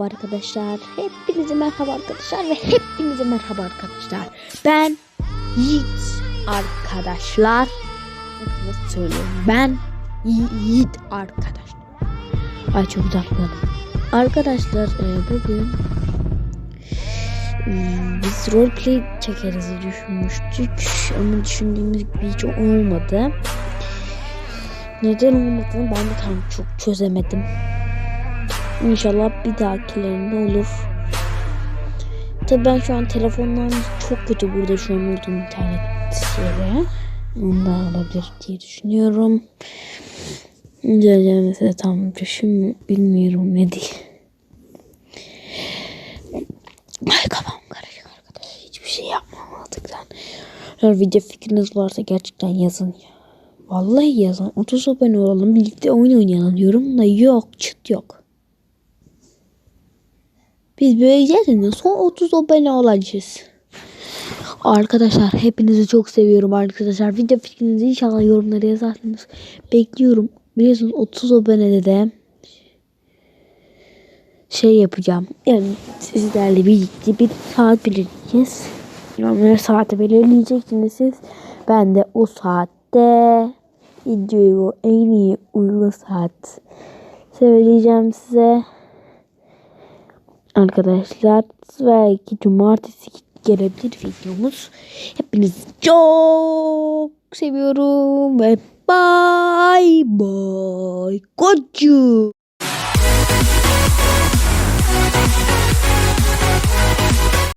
merhaba arkadaşlar. Hepinize merhaba arkadaşlar ve hepinize merhaba arkadaşlar. Ben Yiğit arkadaşlar. Nasıl söylüyorum? Ben Yi- Yiğit arkadaşlar. Ay çok güzel atladım. Arkadaşlar e, bugün e, biz roleplay çekeriz düşünmüştük ama düşündüğümüz gibi hiç olmadı. Neden olmadığını ben de tam çok çözemedim. İnşallah bir dahakilerinde olur. Tabii ben şu an telefondan çok kötü burada şu an olduğum internet yeri. Ondan olabilir diye düşünüyorum. İncelemesi tam düşün bilmiyorum ne diye. Ay kafam karışık arkadaşlar. Hiçbir şey yapmamadıktan. Eğer video fikriniz varsa gerçekten yazın ya. Vallahi yazın. 30 abone olalım. Birlikte oyun oynayalım diyorum da yok çıt yok. Biz böylece son 30 abone olacağız. Arkadaşlar hepinizi çok seviyorum arkadaşlar. Video fikrinizi inşallah yorumlara yazarsınız. Bekliyorum. Biliyorsunuz 30 abonede de şey yapacağım. Yani sizlerle birlikte bir saat belirleyeceğiz. Yani saati belirleyeceksiniz siz. Ben de o saatte videoyu en iyi uygun saat söyleyeceğim size arkadaşlar. Belki cumartesi gelebilir videomuz. Hepinizi çok seviyorum ve bye bye. Got you.